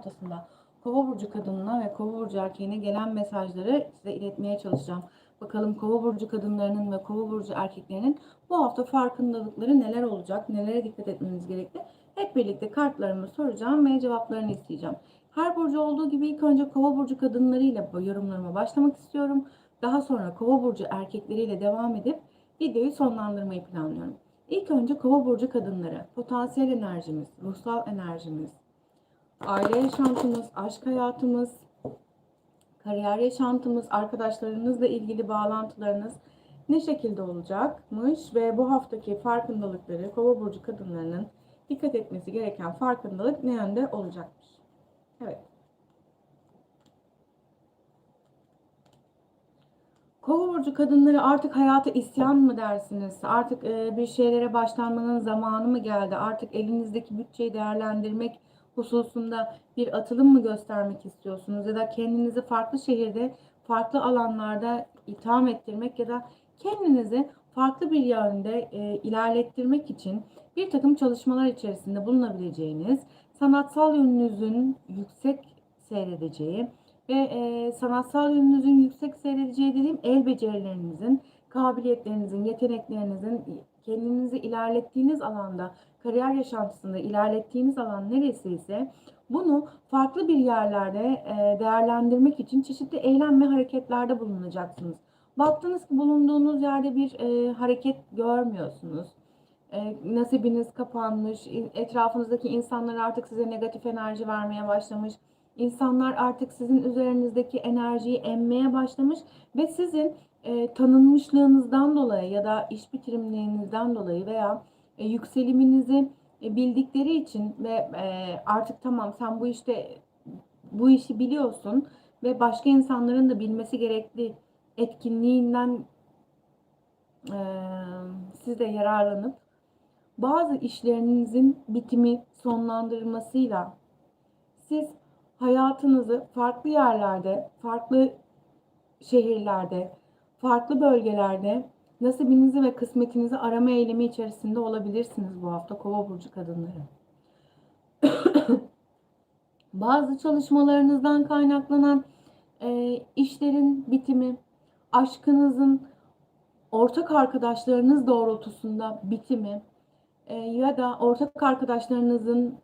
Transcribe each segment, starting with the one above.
haftasında Kova burcu kadınına ve Kova burcu erkeğine gelen mesajları size iletmeye çalışacağım. Bakalım Kova burcu kadınlarının ve Kova burcu erkeklerinin bu hafta farkındalıkları neler olacak, nelere dikkat etmeniz gerekli. Hep birlikte kartlarımı soracağım ve cevaplarını isteyeceğim. Her burcu olduğu gibi ilk önce Kova burcu kadınlarıyla yorumlarıma başlamak istiyorum. Daha sonra Kova burcu erkekleriyle devam edip videoyu sonlandırmayı planlıyorum. İlk önce Kova burcu kadınları, potansiyel enerjimiz, ruhsal enerjimiz, aile yaşantımız, aşk hayatımız, kariyer yaşantımız, arkadaşlarınızla ilgili bağlantılarınız ne şekilde olacakmış ve bu haftaki farkındalıkları Kova burcu kadınlarının dikkat etmesi gereken farkındalık ne yönde olacakmış. Evet. Kova burcu kadınları artık hayata isyan mı dersiniz? Artık e, bir şeylere başlanmanın zamanı mı geldi? Artık elinizdeki bütçeyi değerlendirmek hususunda bir atılım mı göstermek istiyorsunuz? Ya da kendinizi farklı şehirde, farklı alanlarda itham ettirmek ya da kendinizi farklı bir yönde e, ilerlettirmek için bir takım çalışmalar içerisinde bulunabileceğiniz, sanatsal yönünüzün yüksek seyredeceği, ve e, sanatsal yönünüzün yüksek seyredeceği dediğim el becerilerinizin, kabiliyetlerinizin, yeteneklerinizin kendinizi ilerlettiğiniz alanda, kariyer yaşantısında ilerlettiğiniz alan neresiyse bunu farklı bir yerlerde e, değerlendirmek için çeşitli eylem ve hareketlerde bulunacaksınız. Baktınız ki bulunduğunuz yerde bir e, hareket görmüyorsunuz. E, nasibiniz kapanmış, etrafınızdaki insanlar artık size negatif enerji vermeye başlamış İnsanlar artık sizin üzerinizdeki enerjiyi emmeye başlamış ve sizin e, tanınmışlığınızdan dolayı ya da iş bitirimlerinizden dolayı veya e, yükseliminizi e, bildikleri için ve e, artık tamam sen bu işte bu işi biliyorsun ve başka insanların da bilmesi gerekli etkinliğinden e, siz de yararlanıp bazı işlerinizin bitimi sonlandırmasıyla siz hayatınızı farklı yerlerde, farklı şehirlerde, farklı bölgelerde nasibinizi ve kısmetinizi arama eylemi içerisinde olabilirsiniz bu hafta Kova burcu kadınları. Bazı çalışmalarınızdan kaynaklanan e, işlerin bitimi, aşkınızın ortak arkadaşlarınız doğrultusunda bitimi e, ya da ortak arkadaşlarınızın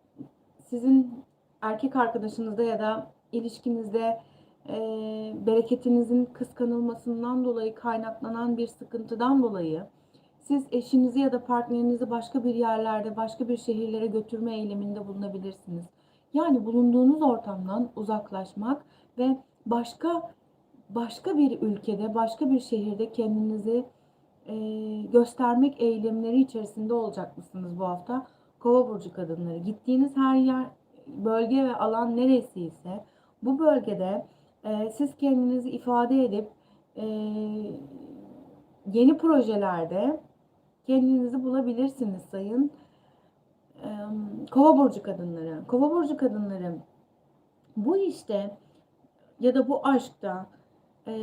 sizin erkek arkadaşınızda ya da ilişkinizde e, bereketinizin kıskanılmasından dolayı kaynaklanan bir sıkıntıdan dolayı siz eşinizi ya da partnerinizi başka bir yerlerde, başka bir şehirlere götürme eyleminde bulunabilirsiniz. Yani bulunduğunuz ortamdan uzaklaşmak ve başka başka bir ülkede, başka bir şehirde kendinizi e, göstermek eylemleri içerisinde olacak mısınız bu hafta? Kova burcu kadınları. Gittiğiniz her yer bölge ve alan neresiyse bu bölgede e, siz kendinizi ifade edip e, yeni projelerde kendinizi bulabilirsiniz sayın e, Kova burcu kadınları. Kova burcu kadınları bu işte ya da bu aşkta e,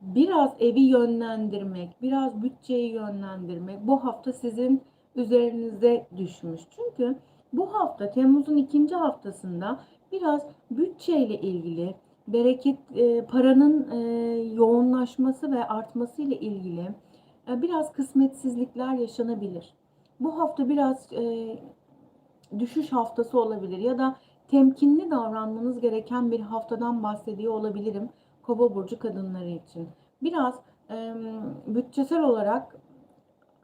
biraz evi yönlendirmek, biraz bütçeyi yönlendirmek bu hafta sizin üzerinize düşmüş. Çünkü bu hafta Temmuz'un ikinci haftasında biraz bütçeyle ilgili bereket e, paranın e, yoğunlaşması ve artması ile ilgili e, biraz kısmetsizlikler yaşanabilir. Bu hafta biraz e, düşüş haftası olabilir ya da temkinli davranmanız gereken bir haftadan bahsediyor olabilirim Kova burcu kadınları için. Biraz e, bütçesel olarak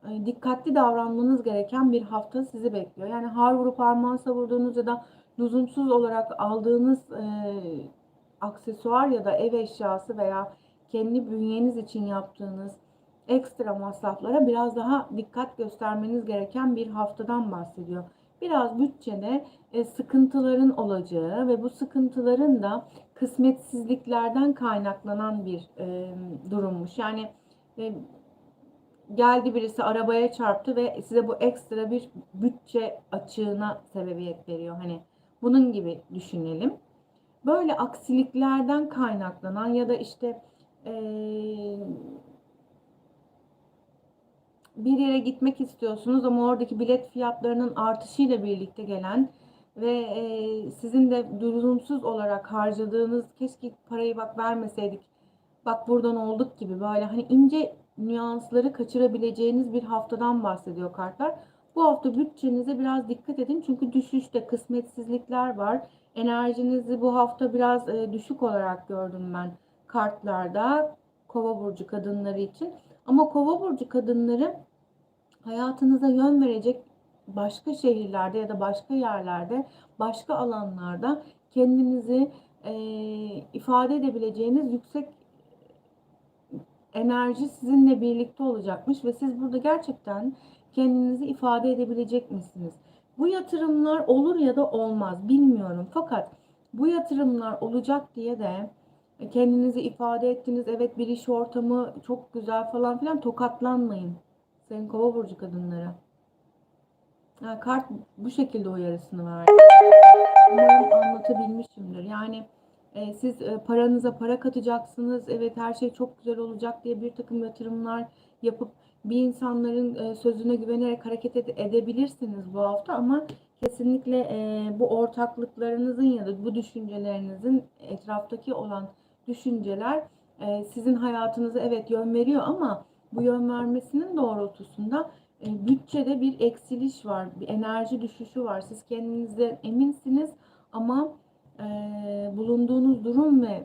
e, dikkatli davranmanız gereken bir hafta sizi bekliyor. Yani har vurup harman savurduğunuz ya da lüzumsuz olarak aldığınız e, aksesuar ya da ev eşyası veya kendi bünyeniz için yaptığınız ekstra masraflara biraz daha dikkat göstermeniz gereken bir haftadan bahsediyor. Biraz bütçede e, sıkıntıların olacağı ve bu sıkıntıların da kısmetsizliklerden kaynaklanan bir e, durummuş. Yani e, geldi birisi arabaya çarptı ve size bu ekstra bir bütçe açığına sebebiyet veriyor. Hani bunun gibi düşünelim. Böyle aksiliklerden kaynaklanan ya da işte ee, bir yere gitmek istiyorsunuz ama oradaki bilet fiyatlarının artışıyla birlikte gelen ve e, sizin de lüzumsuz olarak harcadığınız keşke parayı bak vermeseydik bak buradan olduk gibi böyle hani ince nüansları kaçırabileceğiniz bir haftadan bahsediyor kartlar. Bu hafta bütçenize biraz dikkat edin çünkü düşüşte kısmetsizlikler var. Enerjinizi bu hafta biraz e, düşük olarak gördüm ben kartlarda kova burcu kadınları için. Ama kova burcu kadınları hayatınıza yön verecek başka şehirlerde ya da başka yerlerde, başka alanlarda kendinizi e, ifade edebileceğiniz yüksek enerji sizinle birlikte olacakmış ve siz burada gerçekten kendinizi ifade edebilecek misiniz? Bu yatırımlar olur ya da olmaz bilmiyorum. Fakat bu yatırımlar olacak diye de kendinizi ifade ettiniz. Evet bir iş ortamı çok güzel falan filan tokatlanmayın. Sayın Kova burcu kadınları. Ha, kart bu şekilde uyarısını verdi. Umarım anlatabilmişimdir. Yani e, siz e, paranıza para katacaksınız. Evet her şey çok güzel olacak diye bir takım yatırımlar yapıp bir insanların e, sözüne güvenerek hareket ede- edebilirsiniz bu hafta ama kesinlikle e, bu ortaklıklarınızın ya da bu düşüncelerinizin etraftaki olan düşünceler e, sizin hayatınıza evet yön veriyor ama bu yön vermesinin doğrultusunda bütçede bir eksiliş var, bir enerji düşüşü var. Siz kendinizden eminsiniz ama bulunduğunuz durum ve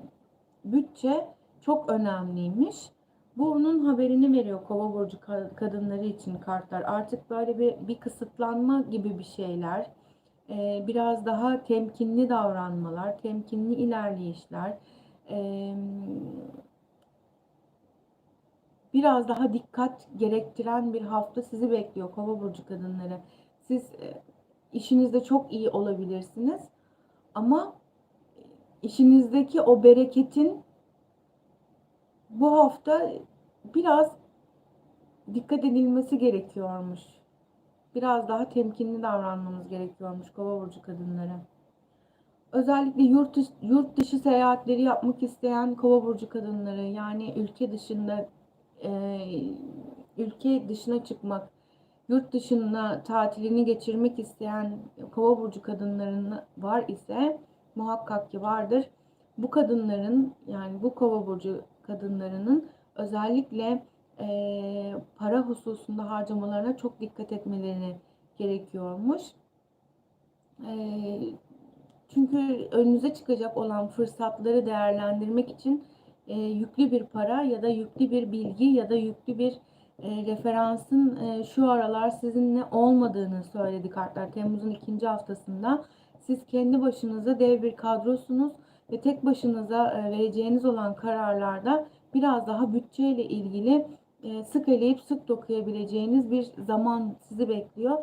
bütçe çok önemliymiş. Bunun haberini veriyor Kova burcu ka- kadınları için kartlar. Artık böyle bir bir kısıtlanma gibi bir şeyler. E, biraz daha temkinli davranmalar, temkinli ilerleyişler. E, biraz daha dikkat gerektiren bir hafta sizi bekliyor Kova burcu kadınları. Siz e, işinizde çok iyi olabilirsiniz ama işinizdeki o bereketin bu hafta biraz dikkat edilmesi gerekiyormuş. Biraz daha temkinli davranmanız gerekiyormuş Kova burcu kadınları. Özellikle yurt dışı, yurt dışı seyahatleri yapmak isteyen Kova burcu kadınları yani ülke dışında e, ülke dışına çıkmak, yurt dışına tatilini geçirmek isteyen Kova burcu kadınların var ise muhakkak ki vardır. Bu kadınların yani bu Kova burcu kadınlarının özellikle e, para hususunda harcamalarına çok dikkat etmeleri gerekiyormuş. E, çünkü önünüze çıkacak olan fırsatları değerlendirmek için e, yüklü bir para ya da yüklü bir bilgi ya da yüklü bir e, referansın e, şu aralar sizinle olmadığını söyledi kartlar. Temmuz'un ikinci haftasında siz kendi başınıza dev bir kadrosunuz ve tek başınıza e, vereceğiniz olan kararlarda biraz daha bütçeyle ilgili e, sık eleyip sık dokuyabileceğiniz bir zaman sizi bekliyor.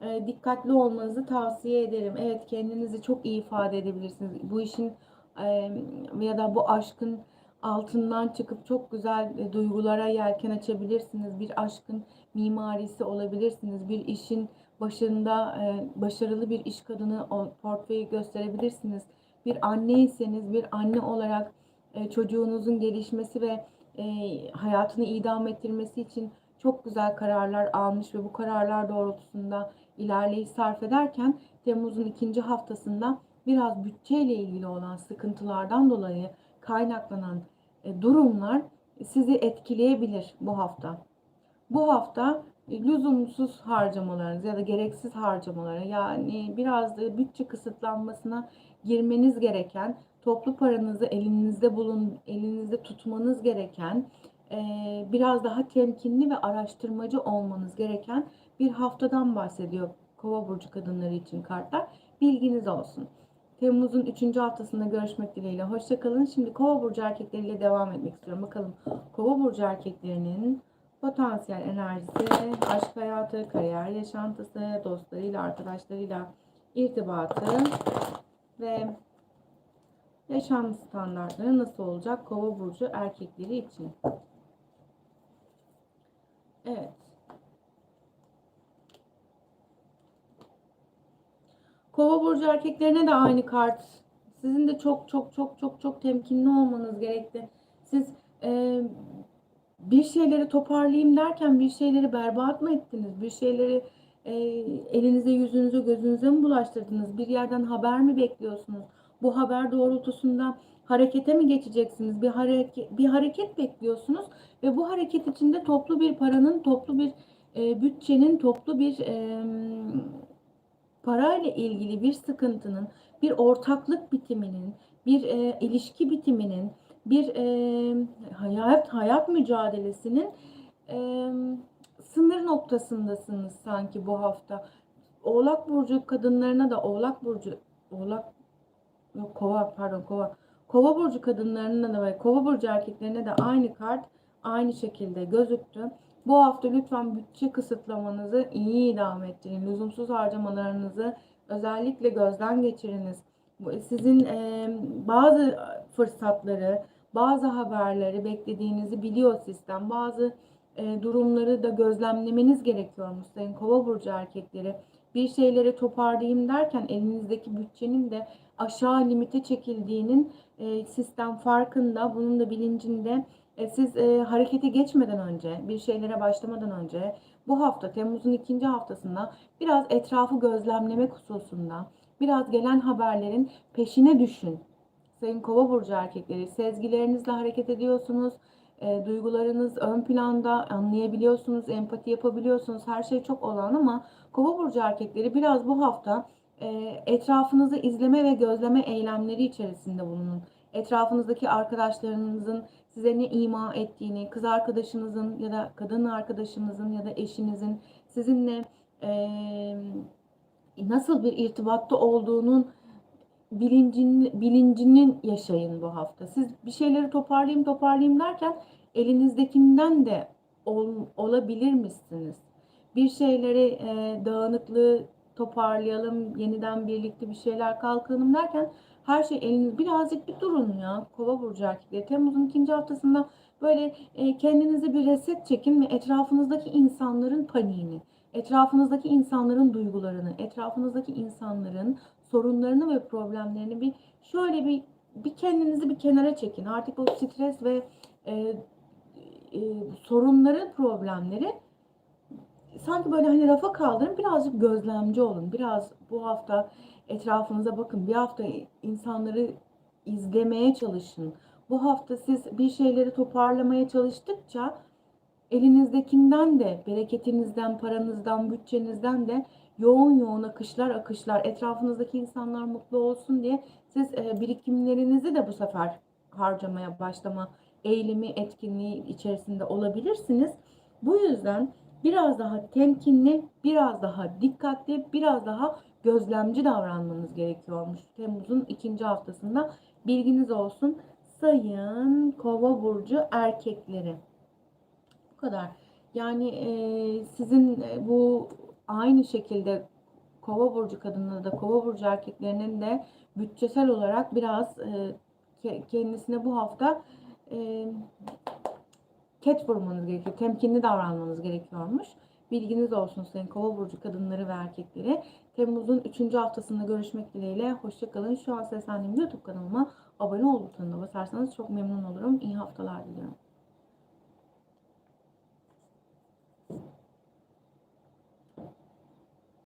E, dikkatli olmanızı tavsiye ederim. Evet kendinizi çok iyi ifade edebilirsiniz. Bu işin ya da bu aşkın altından çıkıp çok güzel duygulara yelken açabilirsiniz. Bir aşkın mimarisi olabilirsiniz. Bir işin başında başarılı bir iş kadını portföyü gösterebilirsiniz. Bir anneyseniz bir anne olarak e, çocuğunuzun gelişmesi ve e, hayatını idam ettirmesi için çok güzel kararlar almış ve bu kararlar doğrultusunda ilerleyiş sarf ederken Temmuz'un ikinci haftasında biraz bütçeyle ilgili olan sıkıntılardan dolayı kaynaklanan e, durumlar sizi etkileyebilir bu hafta. Bu hafta lüzumsuz harcamalarınız ya da gereksiz harcamalara yani biraz da bütçe kısıtlanmasına girmeniz gereken toplu paranızı elinizde bulun elinizde tutmanız gereken e, biraz daha temkinli ve araştırmacı olmanız gereken bir haftadan bahsediyor Kova burcu kadınları için kartlar. Bilginiz olsun. Temmuz'un 3. haftasında görüşmek dileğiyle. Hoşçakalın. Şimdi Kova burcu erkekleriyle devam etmek istiyorum. Bakalım Kova burcu erkeklerinin potansiyel enerjisi, aşk hayatı, kariyer yaşantısı, dostlarıyla, arkadaşlarıyla irtibatı ve yaşam standartları nasıl olacak Kova burcu erkekleri için? Evet. Kova burcu erkeklerine de aynı kart. Sizin de çok çok çok çok çok temkinli olmanız gerekli. Siz e, bir şeyleri toparlayayım derken bir şeyleri berbat mı ettiniz? Bir şeyleri e, elinize, yüzünüze, gözünüze mi bulaştırdınız? Bir yerden haber mi bekliyorsunuz? Bu haber doğrultusunda harekete mi geçeceksiniz? Bir hareket, bir hareket bekliyorsunuz ve bu hareket içinde toplu bir paranın, toplu bir e, bütçenin, toplu bir e, parayla ilgili bir sıkıntının, bir ortaklık bitiminin, bir e, ilişki bitiminin, bir e, hayat hayat mücadelesinin e, sınır noktasındasınız sanki bu hafta. Oğlak burcu kadınlarına da Oğlak burcu Oğlak yok Kova pardon Kova Kova burcu kadınlarına da ve Kova burcu erkeklerine de aynı kart aynı şekilde gözüktü. Bu hafta lütfen bütçe kısıtlamanızı iyi idame ettirin. Lüzumsuz harcamalarınızı özellikle gözden geçiriniz. Sizin e, bazı fırsatları, bazı haberleri beklediğinizi biliyor sistem. Bazı e, durumları da gözlemlemeniz gerekiyormuş sayın kova burcu erkekleri. Bir şeyleri toparlayayım derken elinizdeki bütçenin de aşağı limite çekildiğinin e, sistem farkında, bunun da bilincinde. E, siz e, harekete geçmeden önce, bir şeylere başlamadan önce bu hafta Temmuz'un ikinci haftasında biraz etrafı gözlemlemek hususunda, biraz gelen haberlerin peşine düşün. Sayın Kova burcu erkekleri, sezgilerinizle hareket ediyorsunuz. E, duygularınız ön planda anlayabiliyorsunuz, empati yapabiliyorsunuz. Her şey çok olan ama Kova burcu erkekleri biraz bu hafta e, etrafınızı izleme ve gözleme eylemleri içerisinde bulunun. Etrafınızdaki arkadaşlarınızın size ne ima ettiğini, kız arkadaşınızın ya da kadın arkadaşınızın ya da eşinizin sizinle e, nasıl bir irtibatta olduğunun bilincin, bilincinin yaşayın bu hafta. Siz bir şeyleri toparlayayım toparlayayım derken elinizdekinden de ol, olabilir misiniz? Bir şeyleri e, dağınıklığı toparlayalım, yeniden birlikte bir şeyler kalkalım derken her şey eliniz birazcık bir durun ya kova burcu erkekleri. Temmuz'un ikinci haftasında böyle e, kendinize bir reset çekin ve etrafınızdaki insanların paniğini, etrafınızdaki insanların duygularını, etrafınızdaki insanların sorunlarını ve problemlerini bir şöyle bir bir kendinizi bir kenara çekin. Artık o stres ve e, e, sorunların problemleri sanki böyle hani rafa kaldırın birazcık gözlemci olun. Biraz bu hafta etrafınıza bakın. Bir hafta insanları izlemeye çalışın. Bu hafta siz bir şeyleri toparlamaya çalıştıkça elinizdekinden de, bereketinizden, paranızdan, bütçenizden de yoğun yoğun akışlar akışlar etrafınızdaki insanlar mutlu olsun diye siz e, birikimlerinizi de bu sefer harcamaya başlama eğilimi, etkinliği içerisinde olabilirsiniz. Bu yüzden biraz daha temkinli, biraz daha dikkatli, biraz daha gözlemci davranmanız gerekiyormuş. Temmuz'un ikinci haftasında bilginiz olsun. Sayın Kova burcu erkekleri. Bu kadar. Yani e, sizin e, bu aynı şekilde Kova burcu kadınları da Kova burcu erkeklerinin de bütçesel olarak biraz e, ke- kendisine bu hafta e, ket vurmanız gerekiyor. Temkinli davranmanız gerekiyormuş. Bilginiz olsun sayın Kova burcu kadınları ve erkekleri. Temmuz'un 3. haftasında görüşmek dileğiyle. Hoşçakalın. Şu an seslendiğim YouTube kanalıma abone ol butonuna basarsanız çok memnun olurum. İyi haftalar diliyorum.